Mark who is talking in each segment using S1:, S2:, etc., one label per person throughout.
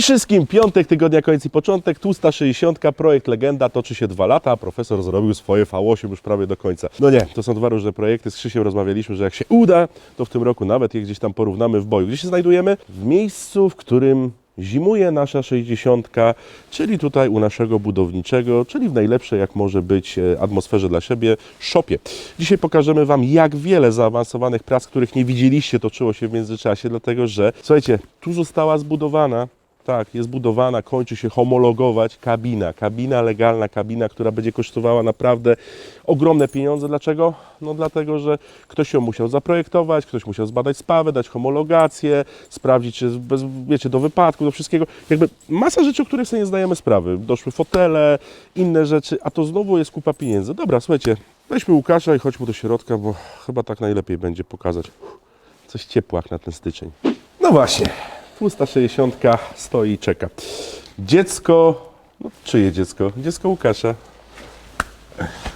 S1: Wszystkim! Piątek, tygodnia, koniec i początek, tłusta 60, projekt Legenda toczy się dwa lata, a profesor zrobił swoje V8 już prawie do końca. No nie, to są dwa różne projekty, z Krzysiem rozmawialiśmy, że jak się uda, to w tym roku nawet je gdzieś tam porównamy w boju. Gdzie się znajdujemy? W miejscu, w którym zimuje nasza 60, czyli tutaj u naszego budowniczego, czyli w najlepszej jak może być e, atmosferze dla siebie, szopie. Dzisiaj pokażemy Wam, jak wiele zaawansowanych prac, których nie widzieliście, toczyło się w międzyczasie, dlatego że, słuchajcie, tu została zbudowana tak, jest budowana, kończy się homologować kabina. Kabina legalna, kabina, która będzie kosztowała naprawdę ogromne pieniądze. Dlaczego? No dlatego, że ktoś ją musiał zaprojektować, ktoś musiał zbadać sprawę, dać homologację, sprawdzić, czy bez, wiecie, do wypadku, do wszystkiego. Jakby masa rzeczy, o których sobie nie zdajemy sprawy. Doszły fotele, inne rzeczy, a to znowu jest kupa pieniędzy. Dobra, słuchajcie, weźmy Łukasza i chodźmy do środka, bo chyba tak najlepiej będzie pokazać coś ciepła jak na ten styczeń. No właśnie. Tłusta 60 stoi i czeka. Dziecko, no czyje dziecko? Dziecko Łukasza.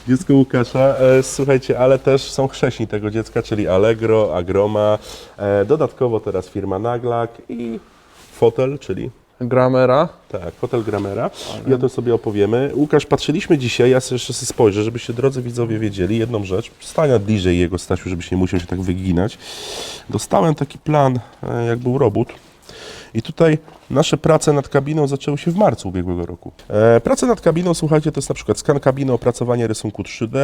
S1: Dziecko Łukasza, e, słuchajcie, ale też są chrześni tego dziecka, czyli Allegro, Agroma, e, dodatkowo teraz firma Naglak i Fotel, czyli
S2: Gramera.
S1: tak, Hotel Gramera i o tym sobie opowiemy. Łukasz, patrzyliśmy dzisiaj, ja jeszcze sobie spojrzę, żebyście drodzy widzowie wiedzieli jedną rzecz. Stania bliżej jego, Stasiu, żebyś nie musiał się tak wyginać. Dostałem taki plan, e, jak był robót. I tutaj nasze prace nad kabiną zaczęły się w marcu ubiegłego roku. E, prace nad kabiną, słuchajcie, to jest na przykład skan kabiny, opracowanie rysunku 3D,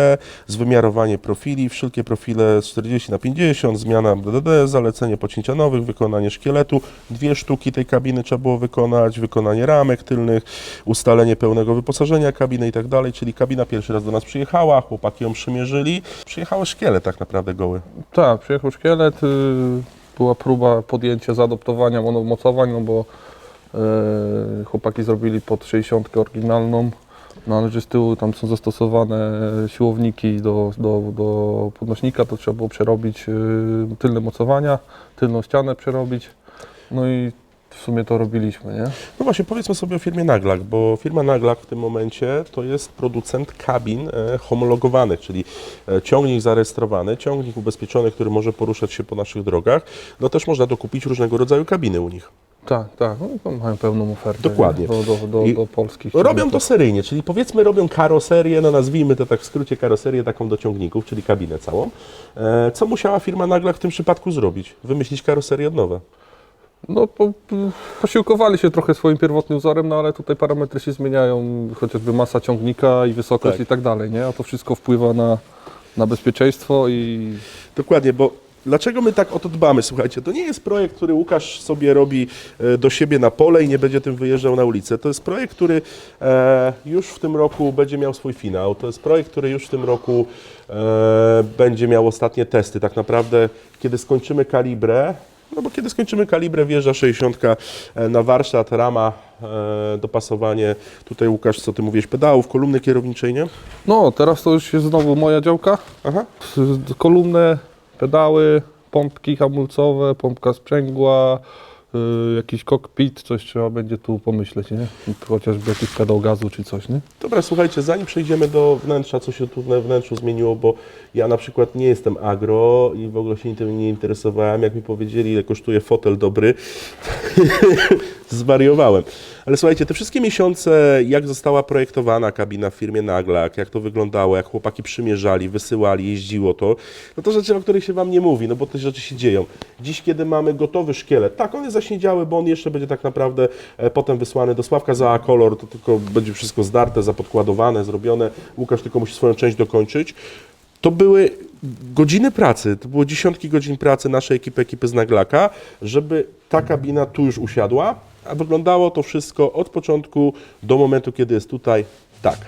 S1: zwymiarowanie profili, wszelkie profile z 40 na 50, zmiana DDD, zalecenie pocięcia nowych, wykonanie szkieletu, dwie sztuki tej kabiny trzeba było wykonać, wykonanie ramek tylnych, ustalenie pełnego wyposażenia kabiny i tak dalej, czyli kabina pierwszy raz do nas przyjechała, chłopaki ją przymierzyli, przyjechały szkielet tak naprawdę goły.
S2: Tak, przyjechał szkielet. y, Była próba podjęcia zaadoptowania monomocowań, no bo e, chłopaki zrobili pod 60 oryginalną. No ale że z tyłu tam są zastosowane siłowniki do, do, do podnośnika, to trzeba było przerobić y, tylne mocowania, tylną ścianę przerobić. No i w sumie to robiliśmy, nie?
S1: No właśnie, powiedzmy sobie o firmie Naglak, bo firma Naglak w tym momencie to jest producent kabin e, homologowanych, czyli e, ciągnik zarejestrowany, ciągnik ubezpieczony, który może poruszać się po naszych drogach. No też można dokupić różnego rodzaju kabiny u nich.
S2: Tak, tak. No, mają pełną ofertę.
S1: Dokładnie.
S2: Nie? Do, do, do,
S1: I
S2: do polskich.
S1: Robią to seryjnie, czyli powiedzmy robią karoserię, no nazwijmy to tak w skrócie karoserię taką do ciągników, czyli kabinę całą. E, Co musiała firma Naglak w tym przypadku zrobić? Wymyślić karoserię od nowa.
S2: No, po, posiłkowali się trochę swoim pierwotnym wzorem, no ale tutaj parametry się zmieniają, chociażby masa ciągnika i wysokość
S1: Tak.
S2: i tak dalej, nie? A to wszystko wpływa na, na bezpieczeństwo i
S1: Dokładnie, bo dlaczego my tak o to dbamy? Słuchajcie, to nie jest projekt, który Łukasz sobie robi e, do siebie na pole i nie będzie tym wyjeżdżał na ulicę. To jest projekt, który e, już w tym roku będzie miał swój finał. To jest projekt, który już w tym roku e, będzie miał ostatnie testy. Tak naprawdę, kiedy skończymy kalibrę, no bo kiedy skończymy kalibrę, wjeżdża 60 na warsztat, rama, e, dopasowanie. Tutaj Łukasz, co ty mówisz, pedałów, kolumny kierowniczej, nie?
S2: no teraz to już jest znowu moja działka.
S1: Aha.
S2: Kolumny, pedały, pompki hamulcowe, pompka sprzęgła, jakiś kokpit, coś trzeba będzie tu pomyśleć, nie? Chociażby jakiś pedał gazu czy coś, nie?
S1: Dobra, słuchajcie, zanim przejdziemy do wnętrza, co się tu we wnętrzu zmieniło, bo ja na przykład nie jestem agro i w ogóle się tym nie interesowałem. Jak mi powiedzieli, ile kosztuje fotel dobry, zwariowałem. Ale słuchajcie, te wszystkie miesiące, jak została projektowana kabina w firmie Naglak, jak to wyglądało, jak chłopaki przymierzali, wysyłali, jeździło to, no to rzeczy, o których się Wam nie mówi, no bo te rzeczy się dzieją. Dziś, kiedy mamy gotowy szkielet, tak, on jest zaśniedziały, bo on jeszcze będzie tak naprawdę e, potem wysłany do Sławka za A-Color, to tylko będzie wszystko zdarte, zapodkładowane, zrobione. Łukasz tylko musi swoją część dokończyć. To były godziny pracy, to było dziesiątki godzin pracy naszej ekipy, ekipy z Naglaka, żeby ta kabina tu już usiadła, a wyglądało to wszystko od początku do momentu, kiedy jest tutaj tak.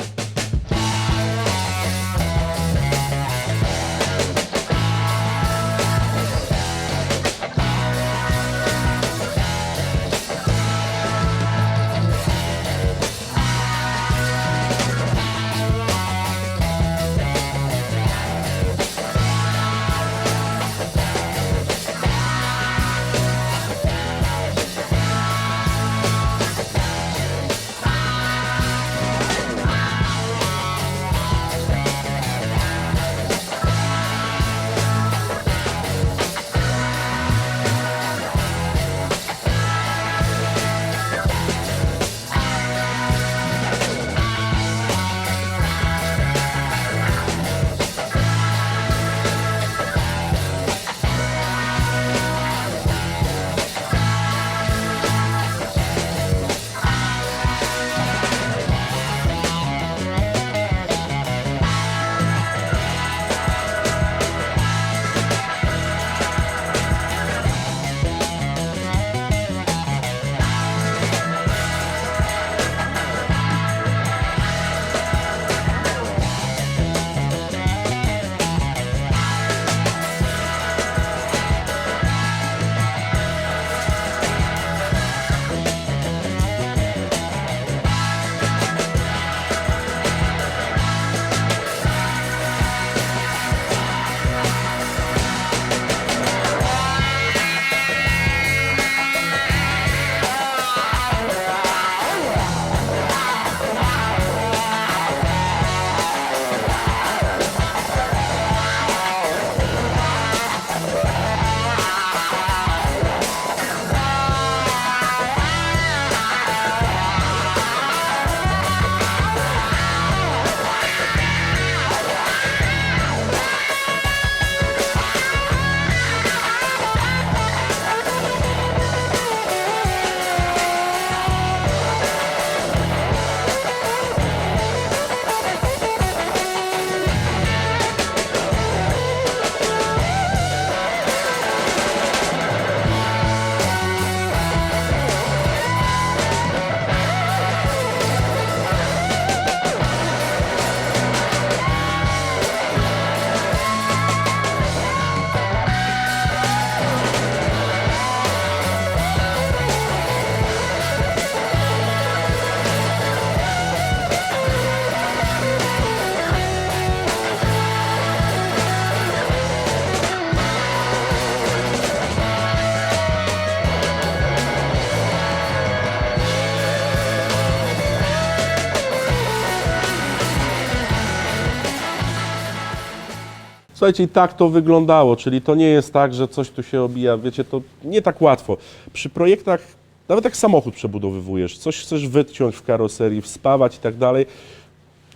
S1: Słuchajcie, i tak to wyglądało, czyli to nie jest tak, że coś tu się obija, wiecie, to nie tak łatwo. Przy projektach, nawet jak samochód przebudowywujesz, coś chcesz wyciąć w karoserii, wspawać i tak dalej,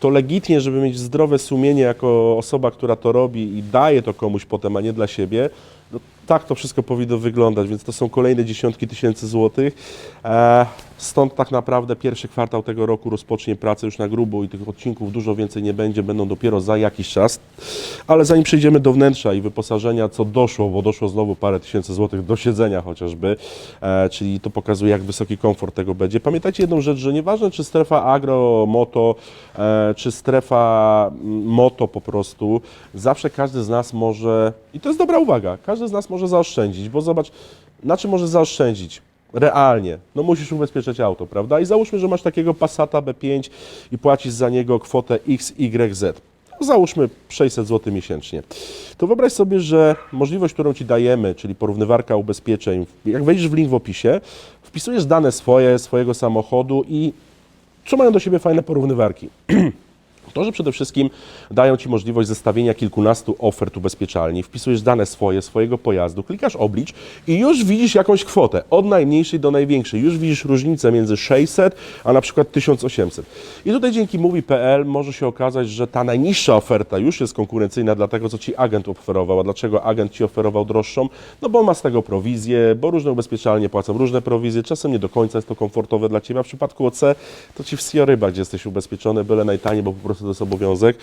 S1: to legitnie, żeby mieć zdrowe sumienie jako osoba, która to robi i daje to komuś potem, a nie dla siebie, no, tak to wszystko powinno wyglądać, więc to są kolejne dziesiątki tysięcy złotych. E, stąd tak naprawdę pierwszy kwartał tego roku rozpocznie pracę już na grubo i tych odcinków dużo więcej nie będzie, będą dopiero za jakiś czas. Ale zanim przejdziemy do wnętrza i wyposażenia, co doszło, bo doszło znowu parę tysięcy złotych do siedzenia chociażby, e, czyli to pokazuje, jak wysoki komfort tego będzie. Pamiętajcie jedną rzecz, że nieważne czy strefa agro, moto, e, czy strefa mm, moto po prostu, zawsze każdy z nas może, i to jest dobra uwaga, każdy z nas może zaoszczędzić, bo zobacz, na czym może zaoszczędzić? Realnie, no musisz ubezpieczać auto, prawda? I załóżmy, że masz takiego Passata B5 i płacisz za niego kwotę XYZ. No, Załóżmy 600 zł miesięcznie. To wyobraź sobie, że możliwość, którą Ci dajemy, czyli porównywarka ubezpieczeń, jak wejdziesz w link w opisie, wpisujesz dane swoje, swojego samochodu i co mają do siebie fajne porównywarki? To, że przede wszystkim dają Ci możliwość zestawienia kilkunastu ofert ubezpieczalni, wpisujesz dane swoje, swojego pojazdu, klikasz oblicz i już widzisz jakąś kwotę, od najmniejszej do największej. Już widzisz różnicę między 600 a na przykład 1800. I tutaj dzięki Mówi.pl może się okazać, że ta najniższa oferta już jest konkurencyjna dla tego, co Ci agent oferował. A dlaczego agent Ci oferował droższą? No bo ma z tego prowizję, bo różne ubezpieczalnie płacą różne prowizje, czasem nie do końca jest to komfortowe dla Ciebie, a w przypadku OC to Ci wsija ryba, gdzie jesteś ubezpieczony, byle najtaniej, bo po prostu to jest obowiązek.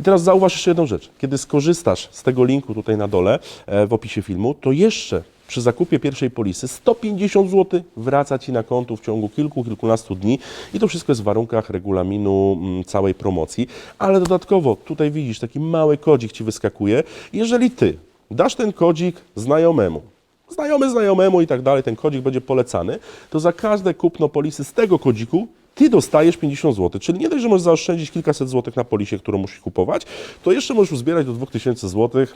S1: I teraz zauważ jeszcze jedną rzecz. Kiedy skorzystasz z tego linku tutaj na dole e, w opisie filmu, to jeszcze przy zakupie pierwszej polisy 150 zł wraca Ci na konto w ciągu kilku, kilkunastu dni i to wszystko jest w warunkach regulaminu mm, całej promocji. Ale dodatkowo tutaj widzisz, taki mały kodzik Ci wyskakuje. Jeżeli Ty dasz ten kodzik znajomemu, znajomy znajomemu i tak dalej, ten kodzik będzie polecany, to za każde kupno polisy z tego kodziku ty dostajesz 50 zł, czyli nie dość, że możesz zaoszczędzić kilkaset złotych na polisie, którą musisz kupować, to jeszcze możesz uzbierać do 2000 zł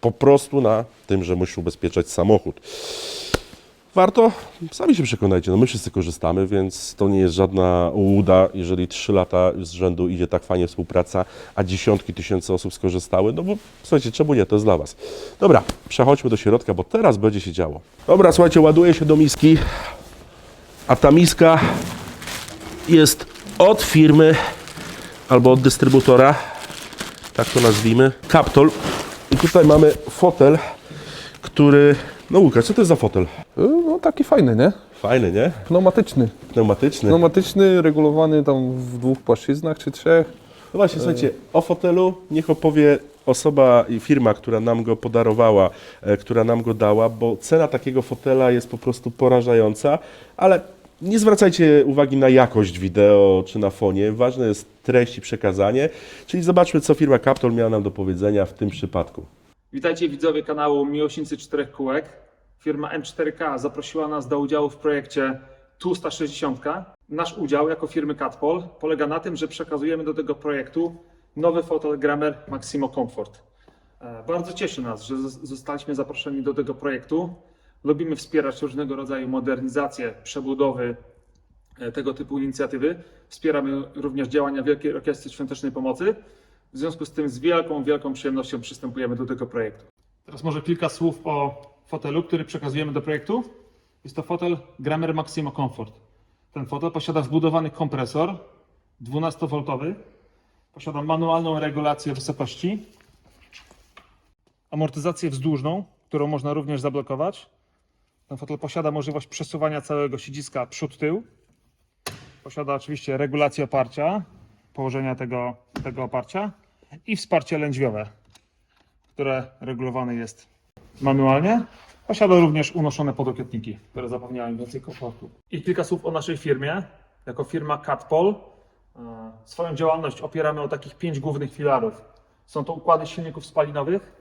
S1: po prostu na tym, że musisz ubezpieczać samochód. Warto? Sami się przekonajcie, no my wszyscy korzystamy, więc to nie jest żadna ułuda, jeżeli 3 lata z rzędu idzie tak fajnie współpraca, a dziesiątki tysięcy osób skorzystały, no bo słuchajcie, czemu nie, to jest dla Was. Dobra, przechodźmy do środka, bo teraz będzie się działo. Dobra, słuchajcie, ładuje się do miski, a ta miska jest od firmy albo od dystrybutora, tak to nazwijmy, Captol. I tutaj mamy fotel, który, no Łukasz, co to jest za fotel?
S2: Y, No taki fajny, nie?
S1: Fajny, nie?
S2: Pneumatyczny.
S1: Pneumatyczny. No
S2: Pneumatyczny, regulowany tam w dwóch płaszczyznach czy trzech.
S1: właśnie, słuchajcie, o fotelu niech opowie osoba i firma, która nam go podarowała, e, która nam go dała, bo cena takiego fotela jest po prostu porażająca, ale nie zwracajcie uwagi na jakość wideo czy na fonie, ważne jest treść i przekazanie, czyli zobaczmy, co firma Captol miała nam do powiedzenia w tym przypadku.
S3: Witajcie widzowie kanału Miłośnicy Czterech Kółek. Firma M4K zaprosiła nas do udziału w projekcie Tłusta 60. Nasz udział jako firmy Catpol polega na tym, że przekazujemy do tego projektu nowy fotel Gramer Maximo Comfort. E, Bardzo cieszy nas, że zostaliśmy zaproszeni do tego projektu. Lubimy wspierać różnego rodzaju modernizacje, przebudowy e, tego typu inicjatywy. Wspieramy również działania Wielkiej Orkiestry Świątecznej Pomocy. W związku z tym z wielką, wielką przyjemnością przystępujemy do tego projektu. Teraz może kilka słów o fotelu, który przekazujemy do projektu. Jest to fotel Gramer Maximo Comfort. Ten fotel posiada wbudowany kompresor 12V, posiada manualną regulację wysokości, amortyzację wzdłużną, którą można również zablokować. Ten fotel posiada możliwość przesuwania całego siedziska przód-tył. Posiada oczywiście regulację oparcia, położenia tego, tego oparcia i wsparcie lędźwiowe, które regulowane jest manualnie. Posiada również unoszone podokietniki, które zapewniają więcej komfortu. I kilka słów o naszej firmie. Jako firma Catpol e, swoją działalność opieramy o takich pięć głównych filarów. Są to układy silników spalinowych,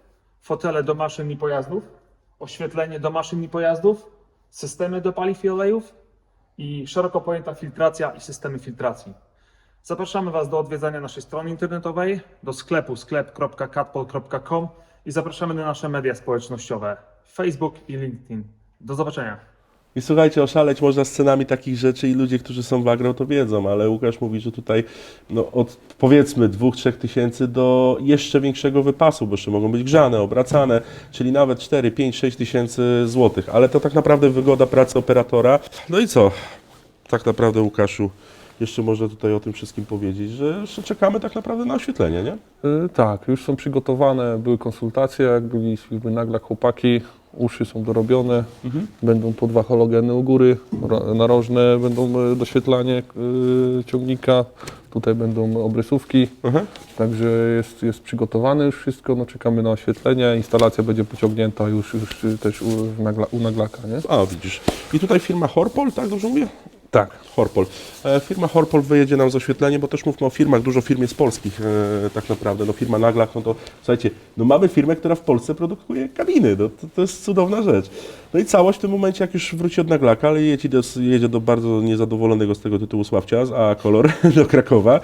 S3: fotele do maszyn i pojazdów, oświetlenie do maszyn i pojazdów, systemy do paliw i olejów i szeroko pojęta filtracja i systemy filtracji. Zapraszamy Was do odwiedzania naszej strony internetowej, do sklepu sklep.catpol.com i zapraszamy na nasze media społecznościowe Facebook i LinkedIn. Do zobaczenia.
S1: I słuchajcie, oszaleć można z cenami takich rzeczy i ludzie, którzy są w agro to wiedzą, ale Łukasz mówi, że tutaj no, od powiedzmy 2-3 tysięcy do jeszcze większego wypasu, bo jeszcze mogą być grzane, obracane, czyli nawet 4, 5, 6 tysięcy złotych, ale to tak naprawdę wygoda pracy operatora. No i co? Tak naprawdę Łukaszu, jeszcze można tutaj o tym wszystkim powiedzieć, że jeszcze czekamy tak naprawdę na oświetlenie, nie?
S2: Y, Tak, już są przygotowane, były konsultacje, byli firmy Naglak chłopaki, uszy są dorobione, będą po dwa halogeny u góry, ro- narożne będą y, doświetlanie y, ciągnika, tutaj będą obrysówki,
S1: Aha.
S2: także jest, jest przygotowane już wszystko, no czekamy na oświetlenie, instalacja będzie pociągnięta już, już też u, nagla, u Naglaka, nie?
S1: A, widzisz. I tutaj firma Horpol, tak dobrze mówię?
S2: Tak.
S1: Horpol. E, firma Horpol wyjedzie nam z oświetleniem, bo też mówmy o firmach, dużo firm jest polskich e, tak naprawdę. No firma Naglach, no to słuchajcie, no mamy firmę, która w Polsce produkuje kabiny, no to, to jest cudowna rzecz. No i całość w tym momencie, jak już wróci od Naglaka, ale jedzie do, jedzie do bardzo niezadowolonego z tego tytułu Sławcia, a kolor do Krakowa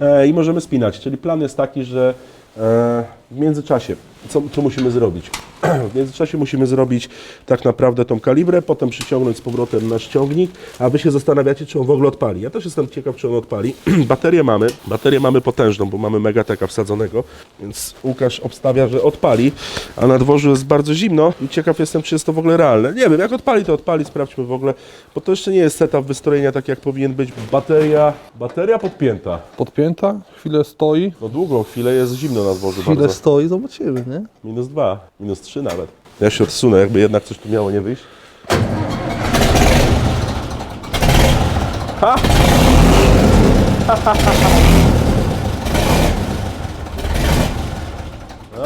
S1: e, i możemy spinać. Czyli plan jest taki, że w międzyczasie, co, musimy zrobić? W międzyczasie musimy zrobić tak naprawdę tą kalibrę, potem przyciągnąć z powrotem nasz ciągnik, a Wy się zastanawiacie, czy on w ogóle odpali. Ja też jestem ciekaw, czy on odpali. Baterię mamy, baterię mamy potężną, bo mamy Megateka wsadzonego, więc Łukasz obstawia, że odpali, a na dworzu jest bardzo zimno i ciekaw jestem, czy jest to w ogóle realne. Nie wiem, jak odpali, to odpali, sprawdźmy w ogóle, bo to jeszcze nie jest setup wystrojenia tak, jak powinien być. Bateria, bateria podpięta.
S2: Podpięta, chwilę stoi,
S1: No długą chwilę jest zimno na dworzu
S2: chwilę
S1: bardzo.
S2: Stoi, zobaczymy, nie?
S1: Minus dwa, minus trzy nawet. Ja się odsunę, jakby jednak coś tu miało nie wyjść. Ha! No.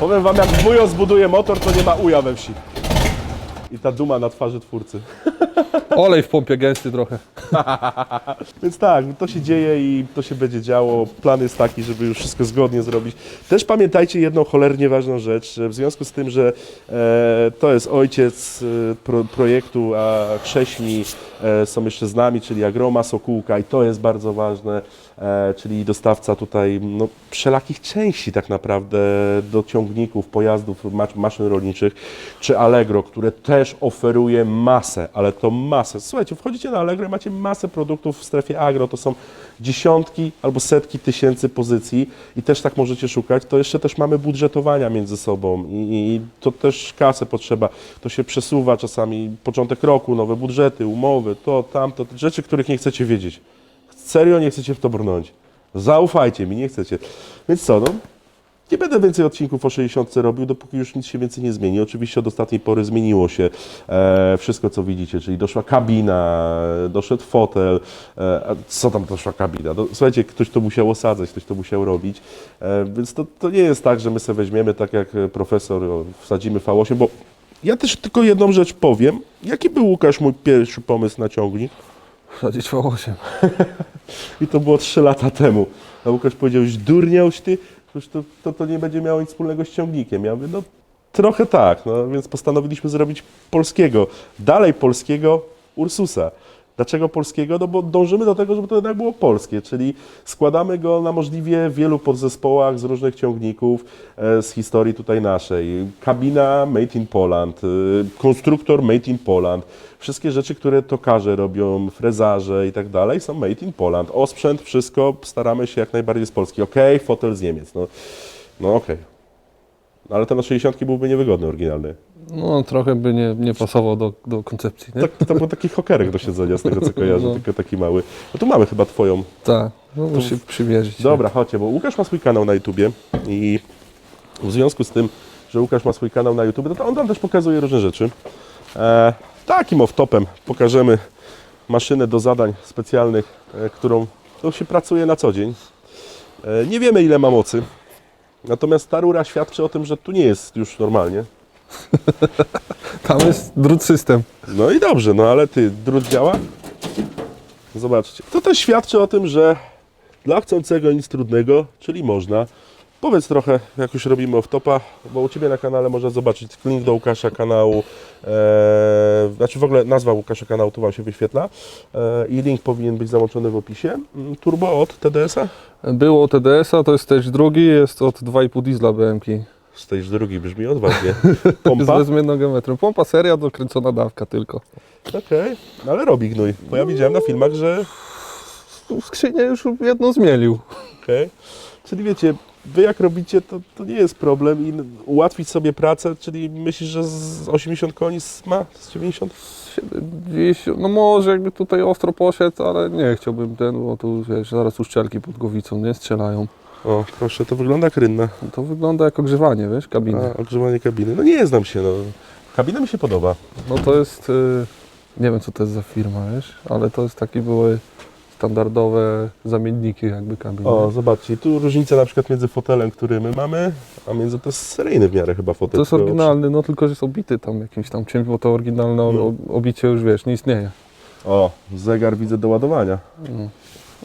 S1: Powiem wam, jak wujo zbuduje motor, to nie ma uja we wsi. I ta duma na twarzy twórcy.
S2: Olej w pompie gęsty trochę.
S1: Więc tak, to się dzieje i to się będzie działo. Plan jest taki, żeby już wszystko zgodnie zrobić. Też pamiętajcie jedną cholernie ważną rzecz, w związku z tym, że e, to jest ojciec e, pro, projektu, a chrześni e, są jeszcze z nami, czyli Agroma Sokółka i to jest bardzo ważne, czyli dostawca tutaj no, wszelakich części tak naprawdę do ciągników, pojazdów, ma- maszyn rolniczych, czy Allegro, które też oferuje masę, ale to masę. Słuchajcie, wchodzicie na Allegro i macie masę produktów w strefie agro, to są dziesiątki albo setki tysięcy pozycji i też tak możecie szukać. To jeszcze też mamy budżetowania między sobą i, i to też kasę potrzeba. To się przesuwa czasami, początek roku, nowe budżety, umowy, to, tamto, rzeczy, których nie chcecie wiedzieć. Serio nie chcecie w to brnąć. Zaufajcie mi, nie chcecie. Więc co, no, nie będę więcej odcinków o 60 robił, dopóki już nic się więcej nie zmieni. Oczywiście od ostatniej pory zmieniło się e, wszystko, co widzicie, czyli doszła kabina, doszedł fotel. E, co tam doszła kabina? No, słuchajcie, ktoś to musiał osadzać, ktoś to musiał robić. E, więc to, to nie jest tak, że my sobie weźmiemy, tak jak profesor, wsadzimy V8, bo ja też tylko jedną rzecz powiem. Jaki był, Łukasz, mój pierwszy pomysł na ciągnik?
S2: Wsadzić V8.
S1: I to było 3 lata temu. A Łukasz powiedział, że durniałś ty, to, to, to nie będzie miało nic wspólnego z ciągnikiem. Ja mówię, no trochę tak, no więc postanowiliśmy zrobić polskiego, dalej polskiego Ursusa. Dlaczego polskiego? No bo dążymy do tego, żeby to jednak było polskie, czyli składamy go na możliwie wielu podzespołach z różnych ciągników e, z historii tutaj naszej. Kabina made in Poland, e, konstruktor made in Poland. Wszystkie rzeczy, które tokarze robią, frezarze i tak dalej są made in Poland. Osprzęt, wszystko staramy się jak najbardziej z Polski. Okej, fotel z Niemiec, no, no okej. No, ale ten na 60 byłby niewygodny, oryginalny.
S2: No trochę by nie, nie pasował do, do koncepcji, nie?
S1: Tak, to był taki hokerek do siedzenia, z tego co kojarzę,
S2: No.
S1: tylko taki mały. No tu mamy chyba twoją.
S2: Tak, no musi przymierzyć.
S1: Dobra, chodźcie, bo Łukasz ma swój kanał na YouTubie i w związku z tym, że Łukasz ma swój kanał na YouTube, no to on tam też pokazuje różne rzeczy. E, takim off-topem pokażemy maszynę do zadań specjalnych, e, którą to się pracuje na co dzień. E, nie wiemy ile ma mocy, natomiast ta rura świadczy o tym, że tu nie jest już normalnie.
S2: Tam jest drut system.
S1: No i dobrze, no ale ty, drut działa? Zobaczcie. To też świadczy o tym, że dla chcącego nic trudnego, czyli można. Powiedz trochę, jak już robimy off-topa, bo u Ciebie na kanale można zobaczyć link do Łukasza kanału, e, znaczy w ogóle nazwa Łukasza kanału tu Wam się wyświetla e, i link powinien być załączony w opisie. Mm, Turbo od TDS-a?
S2: Było TDS-a, to jest też drugi, jest od 2,5 diesla BMK.
S1: Stage drugi brzmi odważnie.
S2: Z
S1: Pompa?
S2: bezmienną geometrią. Pompa seria, dokręcona dawka tylko.
S1: Okej, no ale robi gnój. Bo ja widziałem na filmach, że
S2: Skrzynię już jedną zmielił.
S1: Okej. Czyli wiecie, wy jak robicie, to, to nie jest problem i ułatwić sobie pracę, czyli myślisz, że z 80 koni ma? Z 90?
S2: 70, no może jakby tutaj ostro poszedł, ale nie chciałbym ten, bo tu wiesz, zaraz uszczelki pod głowicą, nie strzelają.
S1: O, proszę, to wygląda jak rynna.
S2: To wygląda jak ogrzewanie, wiesz, kabiny.
S1: A, ogrzewanie kabiny. No nie znam się, no. Kabina mi się podoba.
S2: No to jest, y, nie wiem co to jest za firma, wiesz, ale to jest takie były standardowe zamienniki jakby kabiny.
S1: O, zobaczcie, tu różnica na przykład między fotelem, który my mamy, a między to jest seryjny w miarę chyba fotel.
S2: to jest oryginalny, no tylko że jest obity tam jakimś tam czymś, bo to oryginalne
S1: No.
S2: obicie już wiesz, nie istnieje.
S1: O, zegar widzę do ładowania.
S2: No.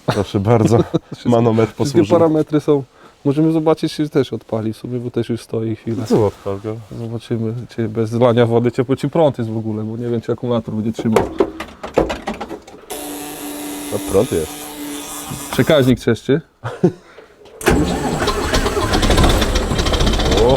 S1: Proszę bardzo, manometr
S2: Wszystkie
S1: posłużył.
S2: parametry są, możemy zobaczyć czy też odpali w sobie, bo też już stoi chwilę.
S1: Co odpal go?
S2: Zobaczymy, czy bez zlania wody ciepły ci prąd jest w ogóle, bo nie wiem, czy akumulator będzie trzymał.
S1: No prąd jest.
S2: Przekaźnik trzeszczy.
S1: O, o, o, o.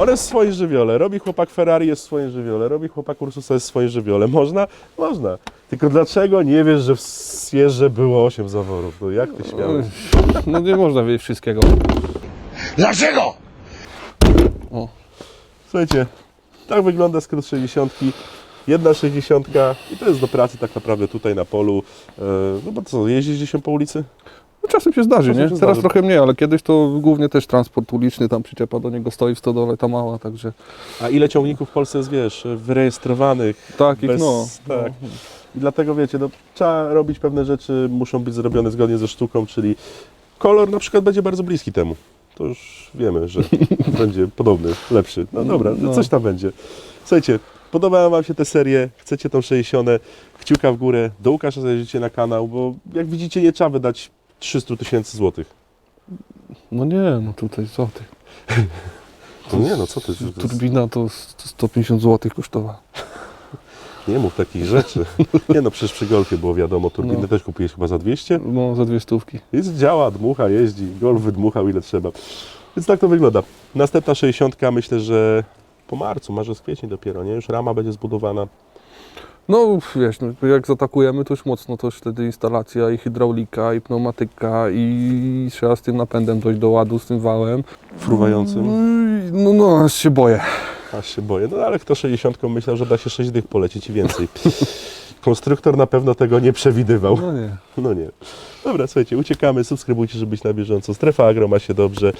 S1: On jest w swoim żywiole. Robi chłopak Ferrari jest w swoim żywiole. Robi chłopak Ursusa jest w swoim żywiole. Można? Można. Tylko dlaczego nie wiesz, że w Sierze było 8 zaworów? No jak ty śmiałeś?
S2: No nie można wiedzieć wszystkiego.
S4: Dlaczego?
S2: O,
S1: Słuchajcie, tak wygląda skrót 60. Jedna 60 i to jest do pracy tak naprawdę tutaj na polu. E, No bo co, jeździsz gdzieś po ulicy?
S2: no czasem się zdarzy,
S1: Czasem
S2: nie?
S1: się
S2: Teraz
S1: zdarzy.
S2: trochę mniej, ale kiedyś to głównie też transport uliczny, tam przyczepa do niego stoi w stodole, ta mała, także
S1: A ile ciągników w Polsce jest, wiesz, wyrejestrowanych?
S2: takich,
S1: Bez-
S2: no.
S1: tak. I dlatego wiecie, no, trzeba robić pewne rzeczy, muszą być zrobione zgodnie ze sztuką, czyli kolor na przykład będzie bardzo bliski temu. To już wiemy, że będzie podobny, lepszy. No dobra,
S2: No.
S1: coś tam będzie. Słuchajcie, podobała Wam się tę serię, chcecie tą 60, kciuka w górę, do Łukasza zajrzyjcie na kanał, bo jak widzicie nie trzeba wydać 300 tysięcy złotych.
S2: No nie, no tutaj co ty.
S1: No nie no, co ty, to jest,
S2: Turbina to s- 150 zł kosztowała.
S1: Nie mów takich rzeczy. Nie no, przecież przy Golfie było wiadomo, turbiny
S2: No.
S1: też kupiłeś chyba za 200.
S2: No za dwie stówki.
S1: Jest, działa, dmucha, jeździ, golf wydmuchał ile trzeba. Więc tak to wygląda. Następna 60 myślę, że po marcu, marzec, kwiecień dopiero, nie? Już rama będzie zbudowana.
S2: No wiesz, no, jak zaatakujemy to już mocno, to już wtedy instalacja i hydraulika, i pneumatyka, i trzeba z tym napędem dojść do ładu, z tym wałem.
S1: Fruwającym.
S2: No, no, aż się boję.
S1: Aż się boję. No ale kto 60 myślał, że da się 6 dych polecieć i więcej. Konstruktor na pewno tego nie przewidywał.
S2: No nie.
S1: No nie. Dobra, słuchajcie, uciekamy, subskrybujcie, żeby być na bieżąco. Strefa Agro ma się dobrze.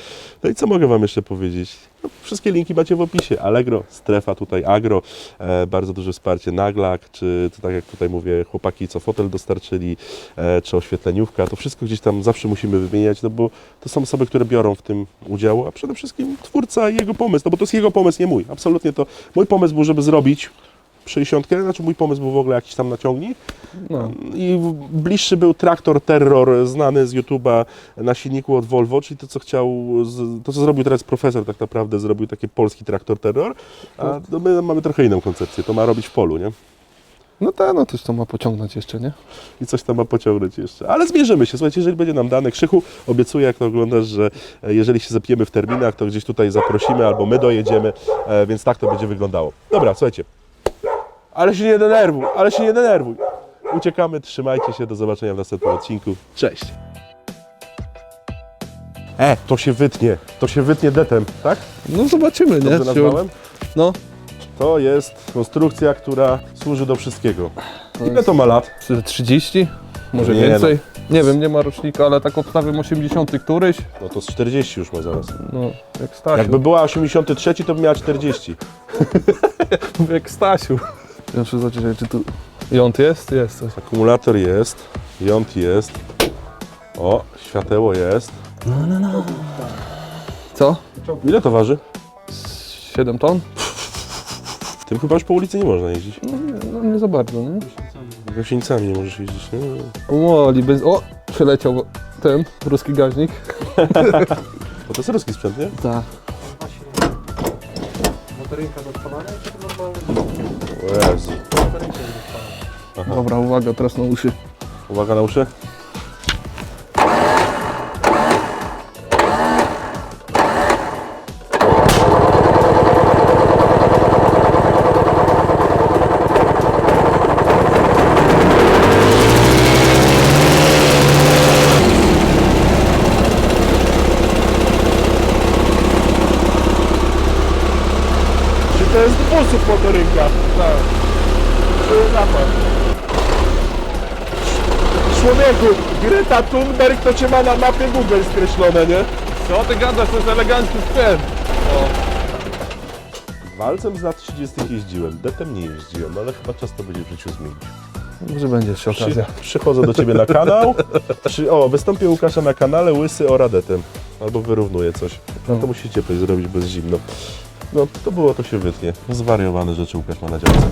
S1: No i co mogę Wam jeszcze powiedzieć? No, wszystkie linki macie w opisie. Allegro, strefa tutaj Agro, e, bardzo duże wsparcie Naglak, czy to tak jak tutaj mówię, chłopaki, co fotel dostarczyli, e, czy oświetleniówka. To wszystko gdzieś tam zawsze musimy wymieniać, no bo to są osoby, które biorą w tym udział, a przede wszystkim twórca i jego pomysł, no bo to jest jego pomysł, nie mój. Absolutnie to mój pomysł był, żeby zrobić 60, znaczy mój pomysł był w ogóle jakiś tam naciągnik,
S2: No.
S1: i bliższy był traktor Terror, znany z YouTube'a na silniku od Volvo, czyli to, co chciał, to co zrobił teraz profesor tak naprawdę, zrobił taki polski traktor Terror, a no my mamy trochę inną koncepcję, to ma robić w polu, nie?
S2: No tak, no też to ma pociągnąć jeszcze, nie?
S1: I coś tam ma pociągnąć jeszcze. Ale zmierzymy się, słuchajcie, jeżeli będzie nam dane, Krzychu, obiecuję, jak to oglądasz, że e, jeżeli się zapiemy w terminach, to gdzieś tutaj zaprosimy, albo my dojedziemy, e, więc tak to będzie wyglądało. Dobra, słuchajcie. Ale się nie denerwuj, ale się nie denerwuj. Uciekamy, trzymajcie się, do zobaczenia w następnym odcinku. Cześć. E, to się wytnie, to się wytnie detem, tak?
S2: No zobaczymy, nie?
S1: Dobrze
S2: Czy-
S1: nazwałem?
S2: No,
S1: To jest konstrukcja, która służy do wszystkiego. Ile to ma lat?
S2: czy 30? Może
S1: Nie
S2: więcej? Nie wiem, nie ma rocznika, ale tak obstawiam 80 któryś.
S1: No to z 40 już ma zaraz.
S2: No, jak Stasiu.
S1: Jakby była 83, to by miała 40.
S2: Jak Stasiu. Ja muszę zobaczyć, czy tu jąt jest? Jest coś.
S1: Akumulator jest, jąt jest. O, świateło jest.
S2: Co?
S1: Ile to waży?
S2: 7 ton?
S1: Tym chyba już po ulicy nie można jeździć.
S2: No nie, no nie za bardzo, nie?
S1: Gąsienicami nie możesz jeździć. Nie?
S2: Umoli, bez... O! Przeleciał ten ruski gaźnik.
S1: Bo to jest ruski sprzęt, nie?
S2: Tak.
S1: O Jezu.
S2: Dobra, uwaga, teraz na uszy.
S1: Uwaga na uszy. Czy to jest dwusób motorynka? Tak. Czuję zapach. Człowieku, Greta Thunberg to cię ma na mapie Google skreślone, nie?
S2: Co ty gadasz, to jest elegancki sprzęt.
S1: Walcem z lat 30 jeździłem, detem nie jeździłem, ale chyba czas to będzie w życiu zmienić.
S2: Może będzie jeszcze
S1: Przy, przychodzę do Ciebie na kanał, przy, o, wystąpię Łukasza na kanale Łysy o Radetem, albo wyrównuję coś. No to musicie coś zrobić bez zimno. No, to było, to się wytnie. Zwariowane rzeczy Łukasz ma na działce.